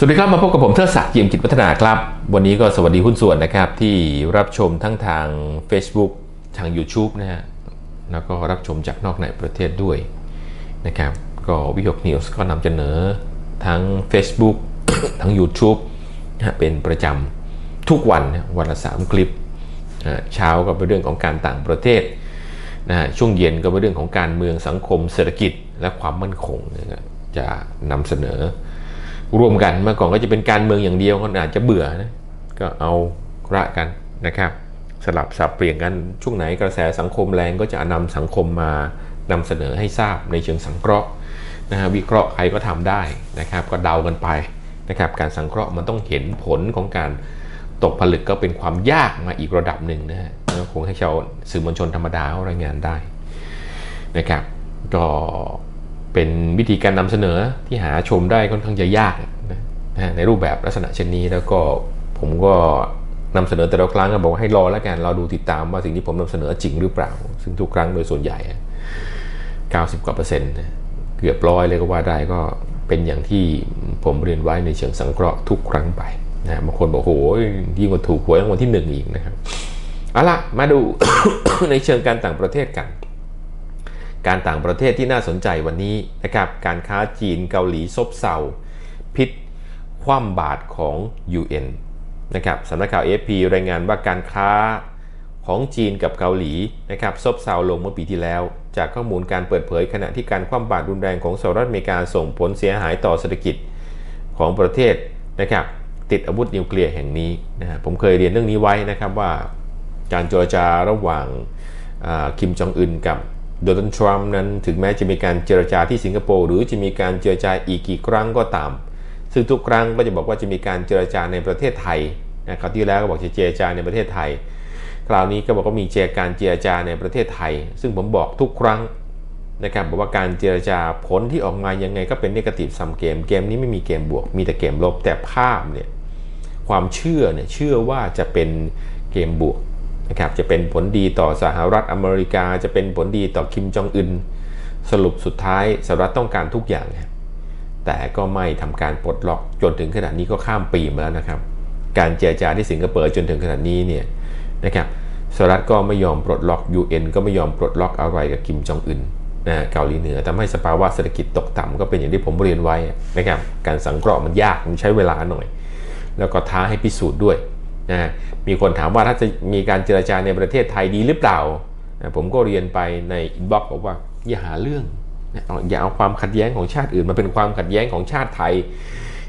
สวัสดีครับมาพบกับผมเทิดศักดิ์เยี่ยมจิตพัฒนาครับ วันนี้ก็สวัสดีหุ้นส่วนนะครับที่รับชมทั้งทาง Facebook ทาง YouTube นะฮะแล้วก็รับชมจากนอกในประเทศด้วยนะครับก็วิหกนิวส์ก็นำเสนอทั้ง Facebook ทั้ง YouTube นะเป็นประจำทุกวันนะวันละ 3 คลิปเช้าก็เป็นเรื่องของการต่างประเทศนะช่วงเย็นก็เป็นเรื่องของการเมืองสังคมเศรษฐกิจและความมั่นคงนะจะนำเสนอ รวมกันเมื่อก่อนก็จะเป็นการเมืองอย่างเดียวก็อาจจะเบื่อนะก็เอาระกันนะครับ สลับสับเปลี่ยนกันช่วงไหนกระแสสังคมแรงก็จะนำสังคมมานำเสนอให้ทราบในเชิงสังเคราะห์นะฮะวิเคราะห์ใครก็ทำได้นะครับ ก็เดากันไปนะครับการสังเคราะห์มันต้องเห็นผลของการตกผลึกก็เป็นความยากมาอีกระดับหนึ่งนะฮะคงให้ชาวสื่อมวลชนธรรมดาเขารายงานได้นะครับก็ เป็นวิธีการนำเสนอที่หาชมได้ค่อนข้างจะยากนะฮะในรูปแบบลักษณะเช่นนี้แล้วก็ผมก็นำเสนอแต่ละครั้งก็บอกว่าให้รอแล้วกันเราดูติดตามว่าสิ่งที่ผมนำเสนอจริงหรือเปล่า ซึ่งทุกครั้งโดยส่วนใหญ่ 90 กว่าเปอร์เซ็นต์เกือบร้อยเลยก็ว่าได้ก็เป็นอย่างที่ผมเรียนไว้ในเชิงสังเคราะห์ทุกครั้งไปนะบางคนบอกโอ้โหยิ่งกว่าถูกหวยรางวัลที่หนึ่งอีกนะครับเอาละมาดูในเชิงการต่างประเทศกัน การต่างประเทศที่น่าสนใจวันนี้นะครับการค้าจีนเกาหลีซบเซาพิษคว่ำบาตรของ UN นะครับสำนักข่าว AFP รายงานว่าการค้าของจีนกับเกาหลีนะครับซบเซาลงเมื่อปีที่แล้ว จากข้อมูลการเปิดเผยขณะที่การคว่ำบาตรรุนแรงของสหรัฐอเมริกาส่งผลเสียหายต่อเศรษฐกิจของประเทศนะครับติดอาวุธนิวเคลียร์แห่งนี้นะผมเคยเรียนเรื่องนี้ไว้นะครับว่า การเจรจาระหว่างคิมจองอึนกับ โดนัลด์ทรัมป์นั้นถึงแม้จะมีการเจรจาที่สิงคโปร์หรือจะมีการเจรจาอีกกี่ครั้งก็ตาม ซึ่งทุกครั้งก็จะบอกว่าจะมีการเจรจาในประเทศไทยนะครับที่แล้วก็บอกจะเจรจาในประเทศไทย คราวนี้ก็บอกว่ามีเจรการเจรจาในประเทศไทย ซึ่งผมบอกทุกครั้งนะครับบอกว่าการเจรจาผลที่ออกมายังไงก็เป็นนกาทีฟซัมเกมเกมนี้ไม่มีเกมบวก มีแต่เกมลบแต่ภาพเนี่ยความเชื่อเนี่ยเชื่อว่าจะเป็นเกมบวก นะครับจะเป็นผลดีต่อสหรัฐอเมริกา จะเป็นผลดีต่อคิมจองอึนสรุปสุดท้ายสหรัฐต้องการทุกอย่าง แต่ก็ไม่ทำการปลดล็อกจนถึงขนาดนี้ก็ข้ามปีมาแล้วนะครับ การเจรจาที่สิงคโปร์จนถึงขนาดนี้เนี่ยนะครับสหรัฐก็ไม่ยอมปลดล็อก UN ก็ไม่ยอมปลดล็อกอะไรกับคิมจองอึนนะเกาหลีเหนือทำให้สภาวะเศรษฐกิจตกต่ำก็เป็นอย่างที่ผมเรียนไว้นะครับการสังเคราะห์มันยากมันใช้เวลาหน่อย แล้วก็ท้าให้พิสูจน์ด้วย นะมีคนถามว่าถ้าจะมีการเจรจาในประเทศไทยดีหรือเปล่านะผมก็เรียนไปในอินบ็อกซ์บอกว่าอย่าหาเรื่องนะอย่าเอาความขัดแย้งของชาติอื่นมาเป็นความขัดแย้งของชาติไทย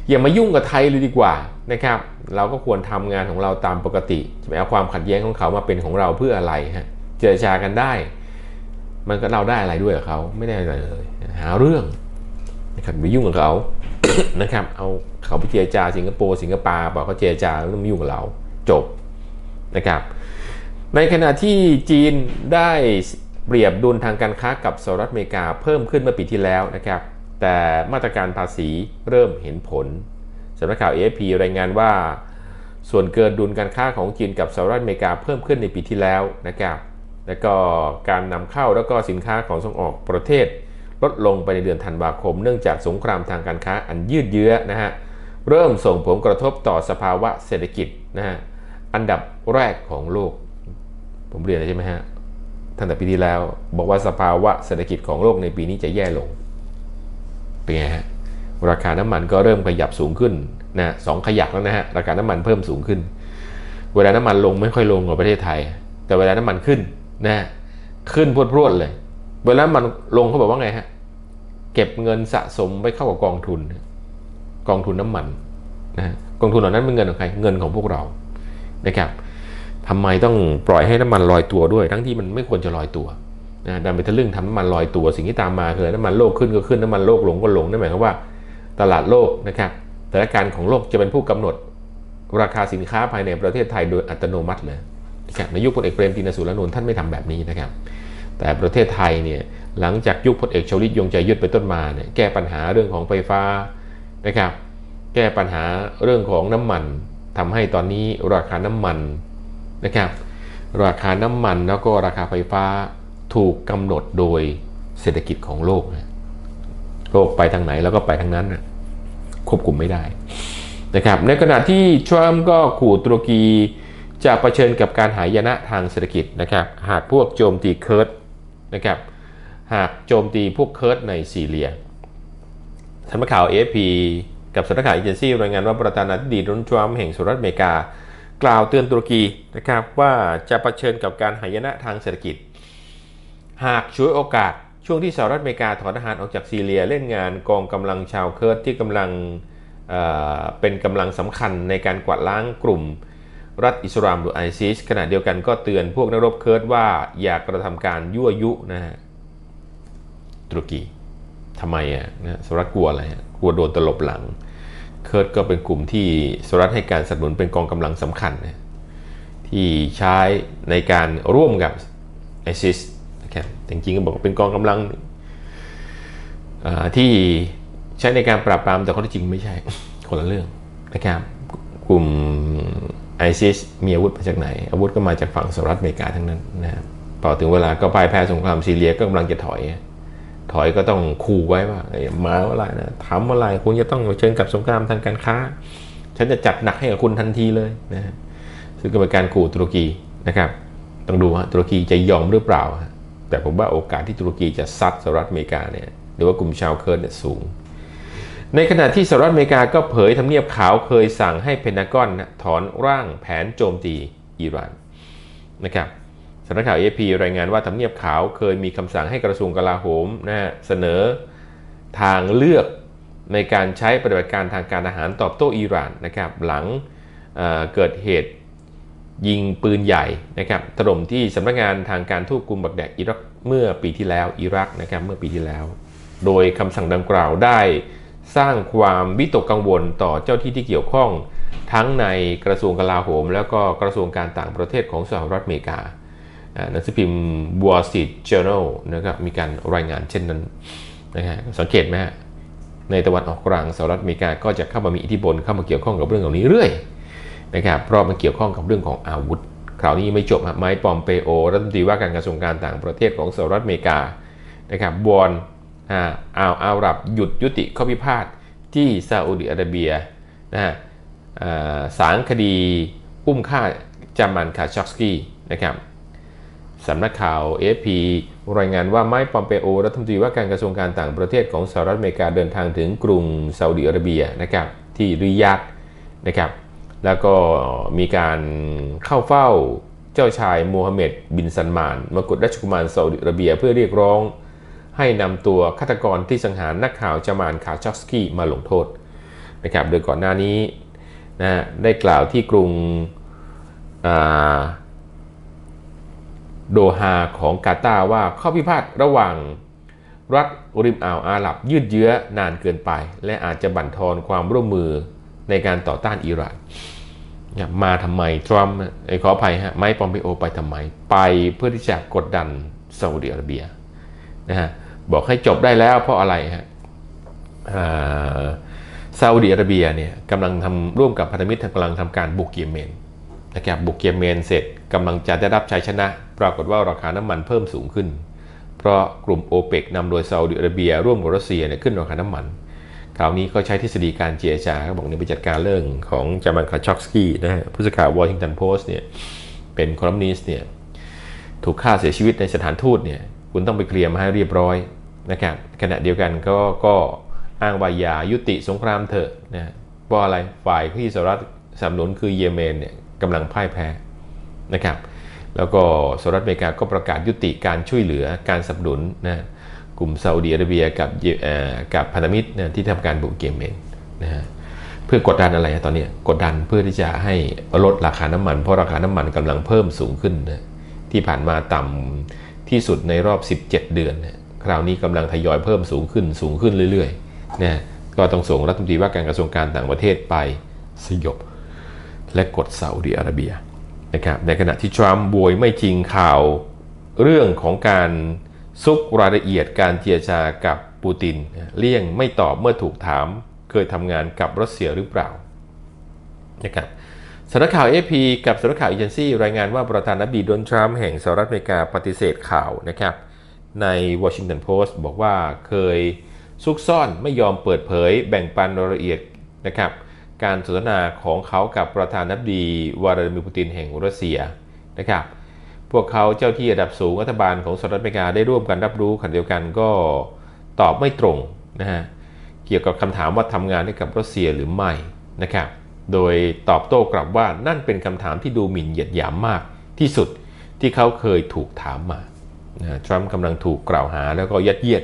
อย่ามายุ่งกับไทยเลยดีกว่านะครับ เราก็ควรทำงานของเราตามปกติจะไปเอาความขัดแย้งของเขามาเป็นของเราเพื่ออะไรฮะเจรจากันได้ มันก็เราได้อะไรด้วยกับเขาไม่ได้อะไรเลยหาเรื่องนะครับไปยุ่งกับเขานะครับ เอาเขาไปเจรจาสิงคโปร์สิงคโปร์บอกเขาเจรจาแล้วม่ยุ่งกับเรา จบนะครับในขณะที่จีนได้เปรียบดุลทางการค้ากับสหรัฐอเมริกาเพิ่มขึ้นเมื่อปีที่แล้วนะครับแต่มาตรการภาษีเริ่มเห็นผลสำนักข่าว AFP รายงานว่า ส่วนเกินดุลการค้าของจีนกับสหรัฐอเมริกาเพิ่มขึ้นในปีที่แล้วนะครับแล้วก็การนำเข้าแล้วก็สินค้าของส่งออกประเทศ ลดลงไปในเดือนธันวาคม เนื่องจากสงครามทางการค้าอันยืดเยื้อนะฮะเริ่มส่งผลกระทบต่อสภาวะเศรษฐกิจนะฮะ อันดับแรกของโลก ผมเรียนใช่ไหมฮะตั้งแต่ปีที่แล้ว บอกว่าสภาวะเศรษฐกิจของโลกในปีนี้จะแย่ลง เป็นไงฮะราคาน้ำมันก็เริ่มขยับสูงขึ้นนะสองขยักแล้วนะฮะราคาน้ำมันเพิ่มสูงขึ้น เวลาน้ำมันลงไม่ค่อยลงกว่าประเทศไทย แต่เวลาน้ำมันขึ้นนะขึ้นพรวดๆเลย เวลามันลงเขาบอกว่าไงฮะเก็บเงินสะสมไปเข้ากับกองทุน กองทุนน้ำมันนะกองทุนเหล่านั้นเป็นเงินของใครเงินของพวกเรา นะครับทำไมต้องปล่อยให้น้ำมันลอยตัวด้วย ทั้งที่มันไม่ควรจะลอยตัวนะดันไปทะลึ่งทำน้ำมันลอยตัว สิ่งที่ตามมาคือน้ำมันโลกขึ้นก็ขึ้นน้ำมันโลกลงก็ลงนั่นหมายความว่า ตลาดโลกนะครับสถานการณ์ของโลกจะเป็นผู้กำหนดราคาสินค้าภายในประเทศไทยโดยอัตโนมัติเลยนะครับในยุคพลเอกเปรมตินสุรนนท์ท่านไม่ทำแบบนี้นะครับ แต่ประเทศไทยเนี่ยหลังจากยุคพลเอกชวลิตยงใจยุทธไปต้นมาเนี่ยแก้ปัญหาเรื่องของไฟฟ้านะครับแก้ปัญหาเรื่องของน้ำมัน ทำให้ตอนนี้ราคาน้ำมันนะครับ ราคาน้ำมันแล้วก็ราคาไฟฟ้าถูกกำหนดโดยเศรษฐกิจของโลกโลกไปทางไหนแล้วก็ไปทางนั้นนะควบคุมไม่ได้นะครับ ในขณะที่ทรัมป์ก็ขู่ตุรกีจะเผชิญกับการหายนะทางเศรษฐกิจนะครับ หากพวกโจมตีเคิร์ดนะครับ หากโจมตีพวกเคิร์ดในซีเรียสำนักข่าว AFP กับสำนักข่าวเอเจนซี่รายงานว่าประธานาธิบดีโดนัลด์ทรัมป์แห่งสหรัฐอเมริกา กล่าวเตือนตุรกีนะครับว่าจะะเผชิญกับการหายนะทางเศรษฐกิจ หากช่วยโอกาสช่วงที่สหรัฐอเมริกาถอนทหารออกจากซีเรียเล่นงานกองกำลังชาวเคิร์ดที่กำลังเเป็นกำลังสำคัญในการกวาดล้างกลุ่ม รัฐอิสลามหรือไอซิสขณะเดียวกันก็เตือนพวกนักรบเคิร์ดว่าอย่ากระทำการยั่วยุนะฮะตุรกีทำไมอะนะสหรัฐกลัวอะไร กลัวโดนตลบหลัง เคิร์ดก็เป็นกลุ่มที่สหรัฐให้การสนับสนุนเป็นกองกำลังสำคัญนะที่ใช้ในการร่วมกับไอซิสนะครับจริงๆก็บอกเป็นกองกำลังที่ใช้ในการปราบปรามแต่ข้อที่จริงไม่ใช่คนละเรื่องนะครับกลุ่มไอซิสมีอาวุธมาจากไหน อาวุธก็มาจากฝั่งสหรัฐอเมริกาทั้งนั้นนะครับพอถึงเวลาก็พ่ายแพ้สงครามซีเรียก็กำลังจะถอย ถอยก็ต้องขู่ไว้ว่ามาเมื่อไรนะทำเมื่อไรคุณจะต้องเชิญกับสงครามทางการค้า ฉันจะจัดหนักให้กับคุณทันทีเลยนะซึ่งก็เป็นการขู่ตุรกีนะครับต้องดูว่าตุรกีจะยอมหรือเปล่า แต่ผมว่าโอกาสที่ตุรกีจะซัดสหรัฐอเมริกาเนี่ยหรือว่ากลุ่มชาวเคิร์ดเนี่ยสูง ในขณะที่สหรัฐอเมริกาก็เผยทำเนียบขาวเคยสั่งให้เพนทากอนถอนร่างแผนโจมตีอิหร่านนะครับ สำนักข่าวเอพีรายงานว่าทำเนียบขาวเคยมีคำสั่งให้กระทรวงกลาโหมนะเสนอทางเลือกในการใช้ปฏิบัติการทางการทหารตอบโต้อิหร่านนะครับหลังเเกิดเหตุยิงปืนใหญ่นะครับถล่มที่สำนักงานทางการทูตกรุงบักแดดอิรักเมื่อปีที่แล้วอิรักนะครับเมื่อปีที่แล้ว โดยคำสั่งดังกล่าวได้สร้างความวิตกกังวลต่อเจ้าที่ที่เกี่ยวข้อง ทั้งในกระทรวงกลาโหม แล้วก็กระทรวงการต่างประเทศของสหรัฐอเมริกา หนังสือพิมพ์ Wall Street Journal นะครับมีการรายงานเช่นนั้นนะฮะสังเกตไหมฮะในตะวันออกกลางสหรัฐอเมริกาก็จะเข้ามามีอิทธิพลเข้ามาเกี่ยวข้องกับเรื่องเหล่านี้เรื่อยนะครับเพราะมันเกี่ยวข้องกับเรื่องของอาวุธ คราวนี้ไม่จบไม้ปอมเปโอรัฐมนตรีว่าการกระทรวงการต่างประเทศของสหรัฐอเมริกานะครับวอนอาอาอาหรับหยุดยุติข้อพิพาทที่ซาอุดิอาระเบียนะฮะสารคดีอุ้มฆ่าจามันคาช็อกสกี้นะครับ สำนักข่าว AFP รายงานว่าไมค์ปอมเปโอรัฐมนตรีว่าการกระทรวงการต่างประเทศของสหรัฐอเมริกาเดินทางถึงกรุงซาอุดิอาระเบียนะครับที่ริยาดนะครับแล้วก็มีการเข้าเฝ้าเจ้าชายโมฮัมเหม็ดบินซันมานมกุฎราชกุมารซาอุดิอาระเบียเพื่อเรียกร้อง ให้นำตัวฆาตกรที่สังหารนักข่าวจามานคาชักสกี้มาลงโทษนะครับโดยก่อนหน้านี้นะได้กล่าวที่กรุง โดฮาของกาตาว่าข้อพิพาทระหว่างรัฐริมอ่าวอาหรับยืดเยื้อนานเกินไป และอาจจะบั่นทอนความร่วมมือในการต่อต้านอิหร่านมาทำไมทรัมป์ไอ้ขออภัยฮะไมค์ปอมเปโอไปทำไม ไปเพื่อที่จะกดดันซาอุดิอาระเบียนะฮะบอกให้จบได้แล้วเพราะอะไรฮะซาอุดิอาระเบียเนี่ยกำลังทำร่วมกับพันธมิตรกำลังทำการบุกเยเมน นะครับบุกเยเมนเสร็จกำลังจะได้รับชัยชนะ ปรากฏว่าราคาน้ำมันเพิ่มสูงขึ้น เพราะกลุ่มโอเปกนำโดยซาอุดิอาระเบีย ร่วมกับรัสเซียเนี่ยขึ้นราคาน้ำมัน คราวนี้ก็ใช้ทฤษฎีการเจรจาเขาบอกเนี่ยไปจัดการเรื่องของจามันคาชอกสกี้นะฮะผู้สื่อข่าววอชิงตันโพสต์เนี่ยเป็นคอลัมนิสต์เนี่ยถูกฆ่าเสียชีวิตในสถานทูตเนี่ยคุณต้องไปเคลียร์มาให้เรียบร้อยนะครับขณะเดียวกันก็ก็อ้างว่ายายุติสงครามเถอะนะเพราะอะไรฝ่ายที่สหรัฐสนับสนุนคือเยเมนเนี่ย กำลังพ่ายแพ้นะครับ แล้วก็สหรัฐอเมริกาก็ประกาศยุติการช่วยเหลือการสนับสนุนนะกลุ่มซาอุดีอาระเบียกับกับพันธมิตรนะที่ทำการบุกเยเมนนะฮะเพื่อกดดันอะไรตอนนี้กดดันเพื่อที่จะให้ลดราคาน้ำมัน เพราะราคาน้ำมันกำลังเพิ่มสูงขึ้นนะที่ผ่านมาต่ำที่สุดในรอบ 17 เดือนนะคราวนี้กำลังทยอยเพิ่มสูงขึ้นสูงขึ้นเรื่อยๆนะก็ต้องส่งรัฐมนตรีว่าการกระทรวงการต่างประเทศไปสยบ และกดซาอุดิอาระเบียนะครับในขณะที่ทรัมป์บวยไม่จริงข่าวเรื่องของการซุกรายละเอียดการเจรจากับปูติน เลี่ยงไม่ตอบเมื่อถูกถาม เคยทำงานกับรัสเซียหรือเปล่านะครับสำนักข่าวเอพีกับสำนักข่าวเอเจนซี่รายงานว่าประธานาธิบดีโดนทรัมป์แห่งสหรัฐอเมริกาปฏิเสธข่าวนะครับใน Washington Post บอกว่าเคยซุกซ่อนไม่ยอมเปิดเผยแบ่งปันรายละเอียดนะครับ การสนทนาของเขากับประธานาธิบดีวลาดิมีร์ปูตินแห่งรัสเซียนะครับ พวกเขาเจ้าที่ระดับสูงรัฐบาลของสหรัฐอเมริกาได้ร่วมกันรับรู้ขณะเดียวกันก็ตอบไม่ตรงนะฮะเกี่ยวกับคำถามว่าทำงานให้กับรัสเซียหรือไม่นะครับ โดยตอบโต้กลับว่านั่นเป็นคำถามที่ดูหมิ่นเหยียดหยามมากที่สุดที่เขาเคยถูกถามมานะทรัมป์กำลังถูกกล่าวหาแล้วก็ยัดเยียด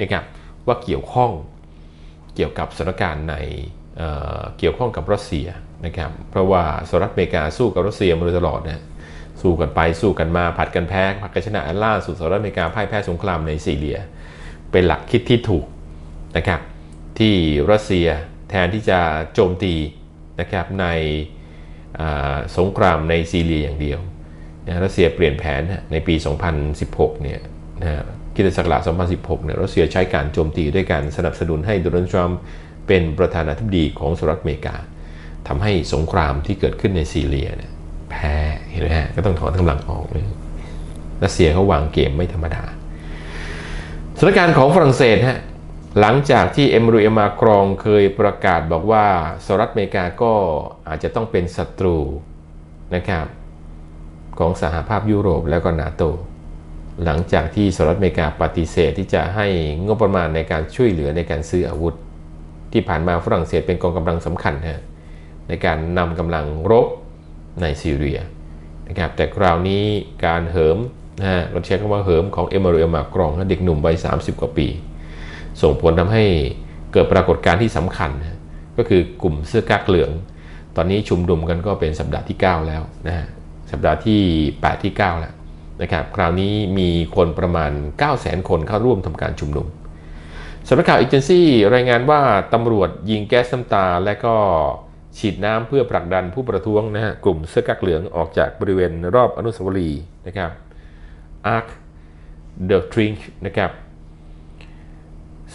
นะครับว่าเกี่ยวข้องเกี่ยวกับสถานการณ์ใน เเกี่ยวข้องกับรัสเซียนะครับเพราะว่าสหรัฐอเมริกาสู้กับรัสเซียมาโดยตลอดนะสู้กันไปสู้กันมาผัดกันแพ้ผัดกันชนะล่าสุดสหรัฐอเมริกาพ่ายแพ้สงครามในซีเรีย เป็นหลักคิดที่ถูกนะครับที่รัสเซียแทนที่จะโจมตีนะครับในสงครามในซีเรียอย่างเดียวนะรัสเซียเปลี่ยนแผนในปี 2016 เนี่ยนะคิดศักราช2016 เนี่ยรัสเซียใช้การโจมตีด้วยการสนับสนุนให้โดนัลด์ทรัมป์ เป็นประธานาธิบดีของสหรัฐอเมริกาทำให้สงครามที่เกิดขึ้นในซีเรียเนี่ยแพ้เห็นไหมฮะก็ต้องถอนกำลังออกเลยรัสเซียเขาวางเกมไม่ธรรมดาสถานการณ์ของฝรั่งเศสฮะหลังจากที่เอมรูเอมากรองเคยประกาศบอกว่าสหรัฐอเมริกาก็อาจจะต้องเป็นศัตรูนะครับของสหภาพยุโรปแล้วก็นาโต หลังจากที่สหรัฐอเมริกาปฏิเสธที่จะให้งบประมาณในการช่วยเหลือในการซื้ออาวุธ ที่ผ่านมาฝรั่งเศสเป็นกองกำลังสำคัญนะในการนำกำลังรบในซีเรียนะครับแต่คราวนี้การเหิมนะฮะเราใช้คำว่าเหิมของเอมารูเอลมากรองเด็กหนุ่มวัย 30 กว่าปี ส่งผลทำให้เกิดปรากฏการณ์ที่สำคัญนะก็คือกลุ่มเสื้อกั๊กเหลือง ตอนนี้ชุมนุมกันก็เป็นสัปดาห์ที่ 9 แล้วนะฮะสัปดาห์ที่ 8 ที่ 9 แล้วนะครับคราวนี้มีคนประมาณ 9 0 0 0 0 0 คนเข้าร่วมทำการชุมนุม สำนักข่าวเอเจนซี่รายงานว่าตำรวจยิงแก๊สน้ำตา และก็ฉีดน้ำเพื่อผลักดันผู้ประท้วงนะฮะกลุ่มเสื้อกั๊กเหลืองออกจากบริเวณรอบอนุสาวรีย์นะครับอาร์คเดอะทริงนะครับ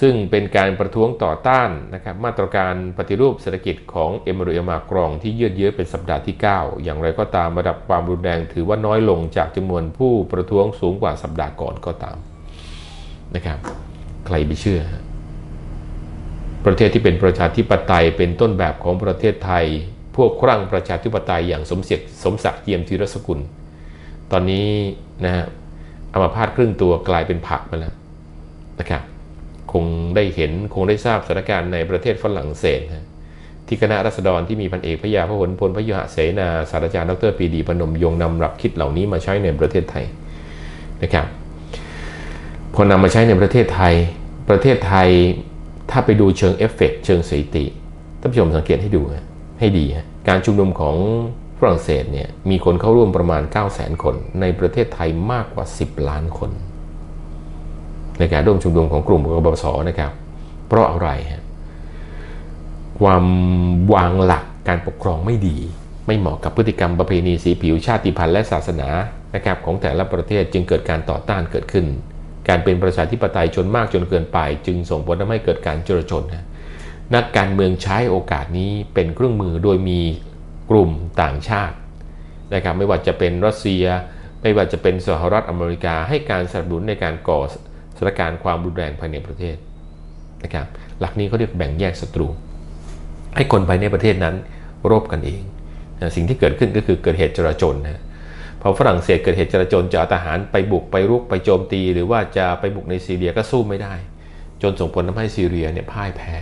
ซึ่งเป็นการประท้วงต่อต้านนะครับมาตรการปฏิรูปเศรษฐกิจของเอมรูเอมากรองที่ยืดเยื้อเป็นสัปดาห์ที่ 9 อย่างไรก็ตามระดับความรุนแรงถือว่าน้อยลงจากจำนวนผู้ประท้วงสูงกว่าสัปดาห์ก่อนก็ตามนะครับ ใครไปเชื่อ ประเทศที่เป็นประชาธิปไตยเป็นต้นแบบของประเทศไทย พวกครั่งประชาธิปไตยอย่างสมเสกสมศักดิ์เยี่ยมธีรสกุล ตอนนี้นะฮะอามาพาดครึ่งตัวกลายเป็นผักไปแล้วนะครับคงได้เห็นคงได้ทราบสถานการณ์ในประเทศฝรั่งเศสที่คณะรัษฎรที่มีพันเอกพยาพหลพลพยุหเสนาศาสตราจารย์ดรปีดีพนมยงนำหลักคิดเหล่านี้มาใช้ในประเทศไทยนะครับ พอนำมาใช้ในประเทศไทย ประเทศไทยถ้าไปดูเชิงเอฟเฟกเชิงสถิติท่านผู้ชมสังเกตให้ดูให้ดีการชุมนุมของฝรั่งเศสเนี่ยมีคนเข้าร่วมประมาณ 9 0 0 0 0 0 คน ในประเทศไทยมากกว่า 10 ล้านคน ในการร่วมชุมนุมของกลุ่มกบสนะครับ เพราะอะไรฮะความวางหลักการปกครองไม่ดี ไม่เหมาะกับพฤติกรรมประเพณีสีผิวชาติพันธุ์และศาสนานะครับของแต่ละประเทศจึงเกิดการต่อต้านเกิดขึ้น การเป็นประชาธิปไตยจนมากจนเกินไป จึงส่งผลทำให้เกิดการจลาจลนะนักการเมืองใช้โอกาสนี้เป็นเครื่องมือโดยมีกลุ่มต่างชาตินะครับไม่ว่าจะเป็นรัสเซีย ไม่ว่าจะเป็นสหรัฐอเมริกาให้การสนับสนุนในการก่อสถานการณ์ความรุนแรงภายในประเทศนะครับหลักนี้เขาเรียกแบ่งแยกศัตรู ให้คนภายในประเทศนั้นรบกันเองนะสิ่งที่เกิดขึ้นก็คือเกิดเหตุจราจนนะ อฝรั่งเศสเกิดเหตุจราจนจะเอาทหารไปบุกไปรุกไปโจมตี หรือว่าจะไปบุกในซีเรียก็สู้ไม่ได้ จนส่งผลทำให้ซีเรียเนี่ยพ่ายแพ้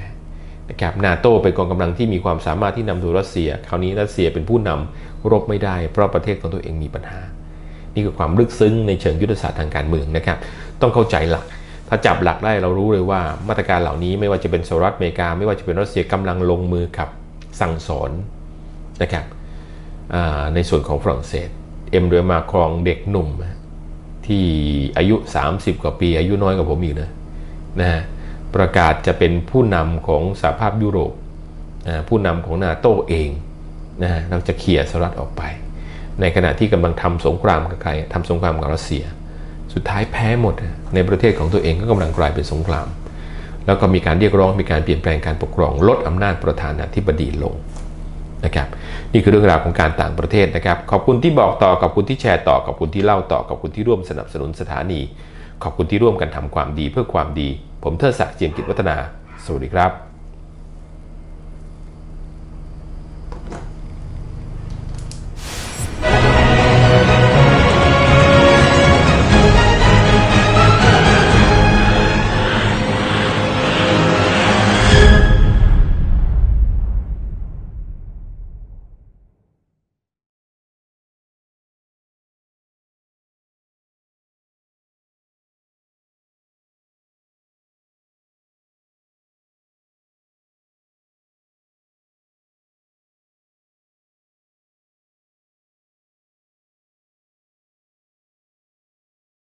นะครับนาโตเป็นกองกำลังที่มีความสามารถที่นำโดยรัสเซีย คราวนี้รัสเซียเป็นผู้นำรบไม่ได้ เพราะประเทศของตัวเองมีปัญหา นี่คือความลึกซึ้งในเชิงยุทธศาสตร์ทางการเมืองนะครับ ต้องเข้าใจหลัก ถ้าจับหลักได้เรารู้เลยว่ามาตรการเหล่านี้ไม่ว่าจะเป็นสหรัฐอเมริกา ไม่ว่าจะเป็นรัสเซียกำลังลงมือกับสั่งสอนนะครับในส่วนของฝรั่งเศส เอ็มเรือมาครองเด็กหนุ่ม ที่อายุ 30 กว่าปี อายุน้อยกว่าผมอีกนะนะฮะประกาศจะเป็นผู้นำของสหภาพยุโรปผู้นำของนาโตเองนะฮะเราจะเขี่ยสหรัฐออกไป ในขณะที่กำลังทำสงครามกับใครทำสงครามกับรัสเซีย สุดท้ายแพ้หมด ในประเทศของตัวเองก็กำลังกลายเป็นสงคราม แล้วก็มีการเรียกร้องมีการเปลี่ยนแปลงการปกครองลดอำนาจประธานาธิบดีลง นะครับนี่คือเรื่องราวของการต่างประเทศนะครับ ขอบคุณที่บอกต่อขอบคุณที่แชร์ต่อขอบคุณที่เล่าต่อขอบคุณที่ร่วมสนับสนุนสถานี ขอบคุณที่ร่วมกันทำความดีเพื่อความดี ผมเทิดศักดิ์เจียมกิจวัฒนา สวัสดีครับ